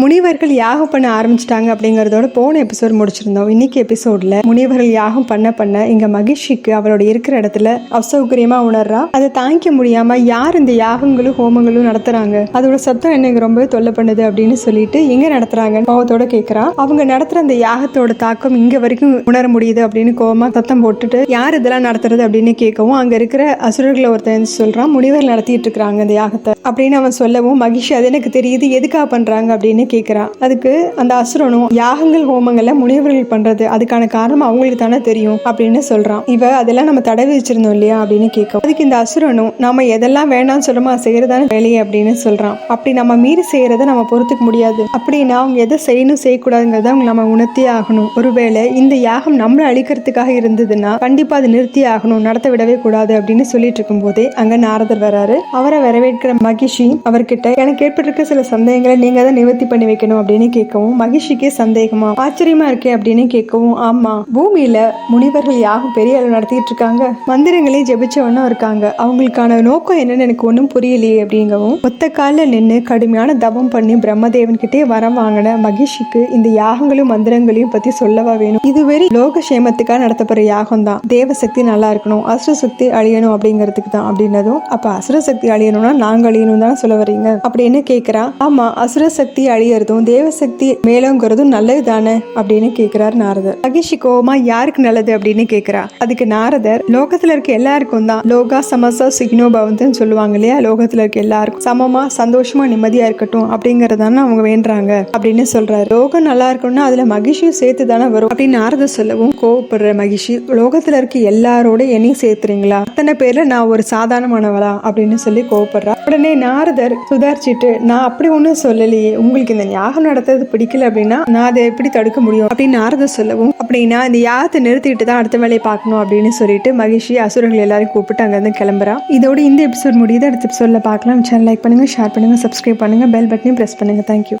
முனிவர்கள் யாகம் பண்ண ஆரம்பிச்சிட்டாங்க அப்படிங்கிறதோட போன எபிசோட் முடிச்சிருந்தோம். இன்னைக்கு எபிசோட்ல முனிவர்கள் யாகம் பண்ண பண்ண இங்க மகிழ்ச்சிக்கு அவளோட இருக்கிற இடத்துல அசௌகரியமா உணர்றா. அதை தாங்கிக்க முடியாம யார் இந்த யாகங்களும் ஹோமங்களும் நடத்துறாங்க? அதோட சத்தம் எனக்கு ரொம்பவே தொல்லை பண்ணுது அப்படின்னு சொல்லிட்டு எங்க நடத்துறாங்க கோவத்தோட கேட்கறா அவங்க நடத்துற அந்த யாகத்தோட தாக்கம் இங்க வரைக்கும் உணர முடியுது அப்படின்னு கோவமா சத்தம் போட்டுட்டு யார் இதெல்லாம் நடத்துறது அப்படின்னு கேட்கவும் அங்க இருக்கிற அசுரர்களை ஒருத்தன் சொல்றான் முனிவர் நடத்திட்டு இருக்கிறாங்க இந்த யாகத்தை அப்படின்னு அவன் சொல்லவும் மகிழ்ச்சி. அது எனக்கு தெரியுது எதுக்காக பண்றாங்க அப்படின்னு கேட்குறான் அதுக்கு அந்த அசுரனும் யாகங்கள் ஹோமங்களை முனிவர்கள் பண்றது அதுக்கான காரணம் அவங்களுக்கு தானே தெரியும் அப்படின்னு சொல்றான். இவ அதெல்லாம் நம்ம தடை விதிச்சிருந்தோம் இல்லையா? அப்படின்னு கேட்கும். அதுக்கு இந்த அசுரனும் நம்ம எதெல்லாம் வேணாம்னு சொல்லுமா செய்யறதான வேலையை அப்படின்னு சொல்றான். அப்படி நம்ம மீறி செய்யறத நம்ம பொறுத்துக்க முடியாது. அப்படின்னா அவங்க எதை செய்யணும் செய்யக்கூடாதுங்கிறத அவங்க நம்ம உணர்த்தியே ஆகணும். ஒருவேளை இந்த யாகம் நம்மளை அழிக்கிறதுக்காக இருந்ததுன்னா கண்டிப்பா அது நிறுத்தி ஆகணும் நடத்த விடவே கூடாது அப்படின்னு சொல்லிட்டு இருக்கும் போதே அங்க நாரதர் வராரு. அவரை வரவேற்கிற மகிஷி அவர்கிட்ட எனக்கு ஏற்பட்டிருக்க சில சந்தேகங்களை நீங்க தான் நிவர்த்தி பண்ணி வைக்கணும் அப்படின்னு கேட்கவும் மகிஷிக்கே சந்தேகமா ஆச்சரியமா இருக்கே அப்படின்னு கேட்கவும் ஆமா பூமியில முனிவர்கள் யாகம் பெரிய அளவு நடத்திட்டு இருக்காங்க. மந்திரங்களே ஜெபிச்சவனும் இருக்காங்க. அவங்களுக்கான நோக்கம் என்னன்னு எனக்கு ஒன்றும் புரியலையே அப்படிங்கவும் ஒத்த காலில் நின்று கடுமையான தவம் பண்ணி பிரம்மதேவன் கிட்டே வரம் வாங்கின மகிஷிக்கு இந்த யாகங்களையும் மந்திரங்களையும் பத்தி சொல்லவா வேணும். இது வெறும் லோக சேமத்துக்காக நடத்தப்படுற யாகம் தான் தேவசக்தி நல்லா இருக்கணும் அசுர சக்தி அழியணும் அப்படிங்கிறதுக்கு தான் அப்படின்னதும் அப்ப அசுர சக்தி அழியணும்னா நாங்க அழியணும் தான் சொல்ல வரீங்க அப்படின்னு கேக்குறா ஆமா அசுர சக்தி அழியறதும் தேவசக்தி மேலோங்கிறதும் நல்லது தானே அப்படின்னு கேக்குறாரு நாரதர். மகிஷி கோவமா யாருக்கு நல்லது அப்படின்னு கேக்குறா? அதுக்கு நாரதர் லோகத்துல இருக்க எல்லாருக்கும் தான். லோகா சமசா சுகினோ பவந்தன் சொல்லுவாங்க இல்லையா? லோகத்துல இருக்க எல்லாருக்கும். சமமா சந்தோஷமா நிம்மதியா இருக்கட்டும். அப்படிங்கறதான அவங்க வேண்டுறாங்க. அப்படின்னு சொல்றாரு. லோகம் நல்லா இருக்கணும்னா அதுல மகிழ்ச்சியும் சேர்த்து தானே வரும். அப்படின்னு நாரதர் சொல்லவும் கோவப்படுற மகிழ்ச்சி லோகத்துல இருக்க எல்லாரோட என்னையும் சேர்த்துறீங்களா? அத்தனை பேர்ல நான் ஒரு சாதாரணமானவளா? அப்படின்னு சொல்லி கோவப்படுறா. உடனே நாரதர் சுதாரிச்சிட்டு நான் அப்படி ஒன்றும் சொல்லலையே. உங்களுக்கு இந்த யாகம் நடத்துறது பிடிக்கல அப்படின்னா நான் அதை எப்படி தடுக்க முடியும் அப்படின்னு நாரத சொல்லவும் அப்படின்னா இந்த யாகத்தை நிறுத்திட்டு தான் அடுத்த வேலையை பார்க்கணும் அப்படின்னு சொல்லிட்டு மகிழ்ச்சி அசுரர்கள் எல்லாரும் கூப்பிட்டு அங்கேருந்து கிளம்புறான் இதோட இந்த எபிசோட் முடியுது. அடுத்த எபிசோட்ல பார்க்கலாம். சேனல் லைக் பண்ணுங்க ஷேர் பண்ணுங்க சப்ஸ்கிரைப் பண்ணுங்க பெல் பட்டனையும் ப்ரெஸ் பண்ணுங்க. Thank you